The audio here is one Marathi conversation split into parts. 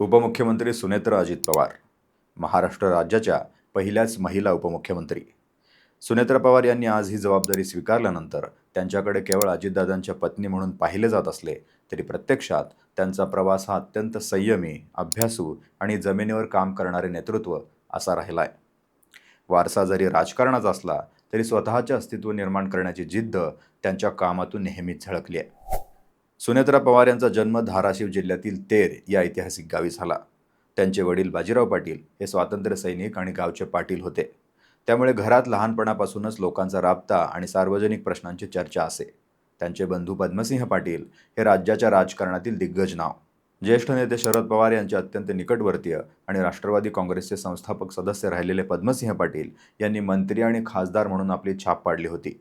उपमुख्यमंत्री सुनेत्र अजित पवार महाराष्ट्र राज्याच्या पहिल्याच महिला उपमुख्यमंत्री. सुनेत्र पवार यांनी आज ही जबाबदारी स्वीकारल्यानंतर त्यांच्याकडे केवळ अजितदादांच्या पत्नी म्हणून पाहिले जात असले तरी प्रत्यक्षात त्यांचा प्रवास हा अत्यंत संयमी अभ्यासू आणि जमिनीवर काम करणारे नेतृत्व असा राहिला आहे वारसा जरी राजकारणाचा असला तरी स्वतःचे अस्तित्व निर्माण करण्याची जिद्द त्यांच्या कामातून नेहमीच झळकली आहे. सुनेत्रा पवार यांचा जन्म धाराशिव जिल्ह्यातील तेर या ऐतिहासिक गावी झाला. त्यांचे वडील बाजीराव पाटील हे स्वातंत्र्य सैनिक आणि गावचे पाटील होते. त्यामुळे घरात लहानपणापासूनच लोकांचा राबता आणि सार्वजनिक प्रश्नांची चर्चा असे. त्यांचे बंधू पद्मसिंह पाटील हे राज्याच्या राजकारणातील दिग्गज नाव. ज्येष्ठ नेते शरद पवार यांचे अत्यंत निकटवर्तीय आणि राष्ट्रवादी काँग्रेसचे संस्थापक सदस्य राहिलेले पद्मसिंह पाटील यांनी मंत्री आणि खासदार म्हणून आपली छाप पाडली होती.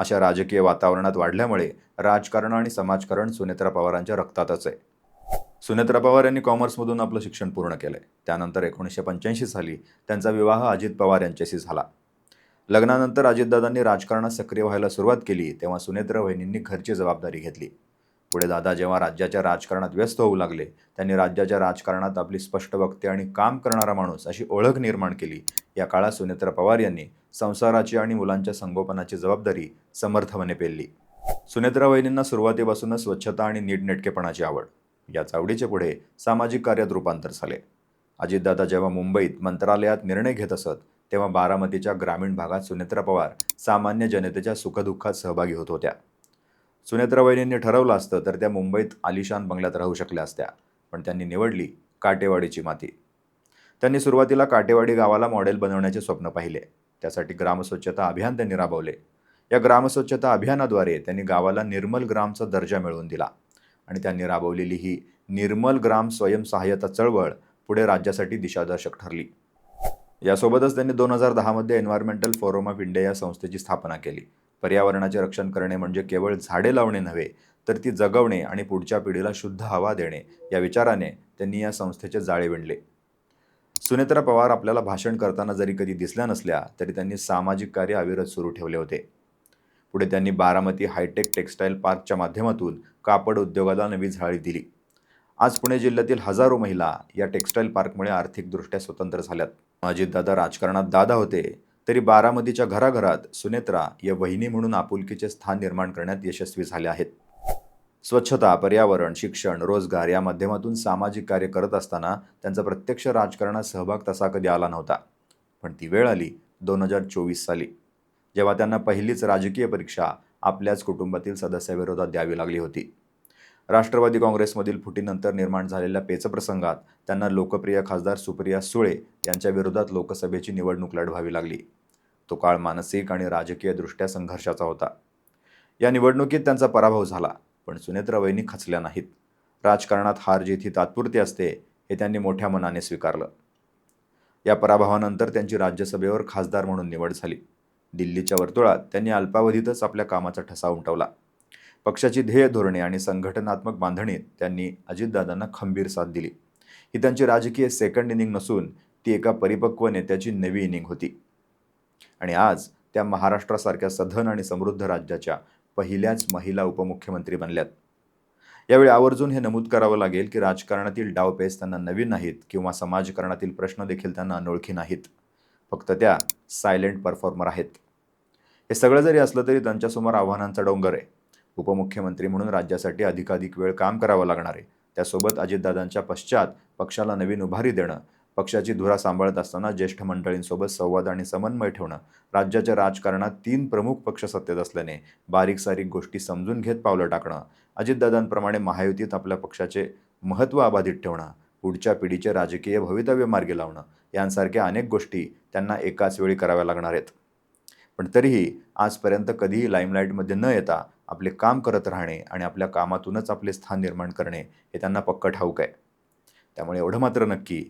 अशा राजकीय वातावरणात वाढल्यामुळे राजकारण आणि समाजकारण सुनेत्रा पवारांच्या रक्तातच आहे. सुनेत्रा पवार यांनी कॉमर्समधून आपलं शिक्षण पूर्ण केलं आहे त्यानंतर एकोणीसशे पंच्याऐंशी साली त्यांचा विवाह अजित पवार यांच्याशी झाला. लग्नानंतर अजितदादांनी राजकारणात सक्रिय व्हायला सुरुवात केली तेव्हा सुनेत्र वहिनींनी घरची जबाबदारी घेतली. पुढे दादा जेव्हा राज्याच्या राजकारणात व्यस्त होऊ लागले त्यांनी राज्याच्या राजकारणात आपली स्पष्ट वक्ते आणि काम करणारा माणूस अशी ओळख निर्माण केली. या काळात सुनेत्रा पवार यांनी संसाराची आणि मुलांच्या संगोपनाची जबाबदारी समर्थपणे पेलली. सुनेत्रा वहिनींना सुरुवातीपासूनच स्वच्छता आणि नीटनेटकेपणाची आवड. याच आवडीचे पुढे सामाजिक कार्यात रूपांतर झाले. अजितदादा जेव्हा मुंबईत मंत्रालयात निर्णय घेत असत तेव्हा बारामतीच्या ग्रामीण भागात सुनेत्रा पवार सामान्य जनतेच्या सुखदुःखात सहभागी होत होत्या. सुनेत्रा वहिनींनी ठरवलं असतं तर त्या मुंबईत आलिशान बंगल्यात राहू शकल्या असत्या पण त्यांनी निवडली काटेवाडीची माती. त्यांनी सुरुवातीला काटेवाडी गावाला मॉडेल बनवण्याचे स्वप्न पाहिले. त्यासाठी ग्रामस्वच्छता अभियान त्यांनी राबवले. या ग्रामस्वच्छता अभियानाद्वारे त्यांनी गावाला निर्मल ग्रामचा दर्जा मिळवून दिला. आणि त्यांनी राबवलेली ही निर्मल ग्राम स्वयंसहाय्यता चळवळ पुढे राज्यासाठी दिशादर्शक ठरली. यासोबतच त्यांनी दोन हजार दहामध्ये एन्व्हायरमेंटल फोरम ऑफ इंडिया या संस्थेची स्थापना केली. पर्यावरणाचे रक्षण करणे म्हणजे केवळ झाडे लावणे नव्हे तर ती जगवणे आणि पुढच्या पिढीला शुद्ध हवा देणे या विचाराने त्यांनी या संस्थेचे जाळे विणले. सुनेत्रा पवार आपल्याला भाषण करताना जरी कधी दिसल्या नसल्या तरी त्यांनी सामाजिक कार्य अविरत सुरू ठेवले होते. पुढे त्यांनी बारामती हायटेक टेक्स्टाईल पार्कच्या माध्यमातून कापड उद्योगाला नवी झळाळी दिली. आज पुणे जिल्ह्यातील हजारो महिला या टेक्स्टाईल पार्कमुळे आर्थिकदृष्ट्या स्वतंत्र झाल्यात. अजितदादा राजकारणात दादा होते तरी बारामतीच्या घराघरात सुनेत्रा या वहिनी म्हणून आपुलकीचे स्थान निर्माण करण्यात यशस्वी झाले आहेत. स्वच्छता पर्यावरण शिक्षण रोजगार या माध्यमातून सामाजिक कार्य करत असताना त्यांचा प्रत्यक्ष राजकारणात सहभाग तसा कधी आला नव्हता. पण ती वेळ आली दोन हजार चोवीस साली. जेव्हा त्यांना पहिलीच राजकीय परीक्षा आपल्याच कुटुंबातील सदस्याविरोधात द्यावी लागली होती. राष्ट्रवादी काँग्रेसमधील फुटीनंतर निर्माण झालेल्या पेचप्रसंगात त्यांना लोकप्रिय खासदार सुप्रिया सुळे यांच्या विरोधात लोकसभेची निवडणूक लढवावी लागली. तो काळ मानसिक आणि राजकीयदृष्ट्या संघर्षाचा होता. या निवडणुकीत त्यांचा पराभव झाला. पण सुनेत्रा खचल्या नाहीत. राजकारणात हार जीत ही तात्पुरती असते हे त्यांनी मोठ्या मनाने स्वीकारलं. या पराभवानंतर त्यांची राज्यसभेवर खासदार म्हणून निवड झाली. दिल्लीच्या वर्तुळात त्यांनी अल्पावधीतच आपल्या कामाचा ठसा उमटवला. पक्षाची ध्येय धोरणे आणि संघटनात्मक बांधणीत त्यांनी अजितदादांना खंबीर साथ दिली. ही त्यांची राजकीय सेकंड इनिंग नसून ती एका परिपक्व नेत्याची नवी इनिंग होती. आणि आज त्या महाराष्ट्रासारख्या सधन आणि समृद्ध राज्याच्या पहिल्याच महिला उपमुख्यमंत्री बनल्यात. यावेळी आवर्जून हे नमूद करावं लागेल की राजकारणातील डावपेच त्यांना नवीन नाहीत किंवा समाजकारणातील प्रश्न देखील त्यांना अनोळखी नाहीत. फक्त त्या सायलेंट परफॉर्मर आहेत. हे सगळं जरी असलं तरी त्यांच्यासमोर आव्हानांचा डोंगर आहे. उपमुख्यमंत्री म्हणून राज्यासाठी अधिकाधिक वेळ काम करावं लागणार आहे. त्यासोबत अजितदादांच्या पश्चात पक्षाला नवीन उभारी देणं पक्षाची धुरा सांभाळत असताना ज्येष्ठ मंडळींसोबत संवाद आणि समन्वय ठेवणं राज्याच्या राजकारणात तीन प्रमुख पक्ष सत्तेत असल्याने बारीक सारीक गोष्टी समजून घेत पावलं टाकणं अजितदादांप्रमाणे महायुतीत आपल्या पक्षाचे महत्त्व अबाधित ठेवणं पुढच्या पिढीचे राजकीय भवितव्य मार्गी लावणं यांसारख्या अनेक गोष्टी त्यांना एकाच वेळी कराव्या लागणार आहेत. पण तरीही आजपर्यंत कधीही लाईमलाईटमध्ये न येता आपले काम करत राहणे आणि आपल्या कामातूनच आपले स्थान निर्माण करणे हे त्यांना पक्क ठाऊक आहे. त्यामुळे एवढं मात्र नक्की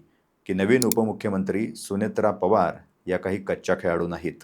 की नवीन उपमुख्यमंत्री सुनेत्रा पवार या काही कच्च्या खेळाडू नाहीत.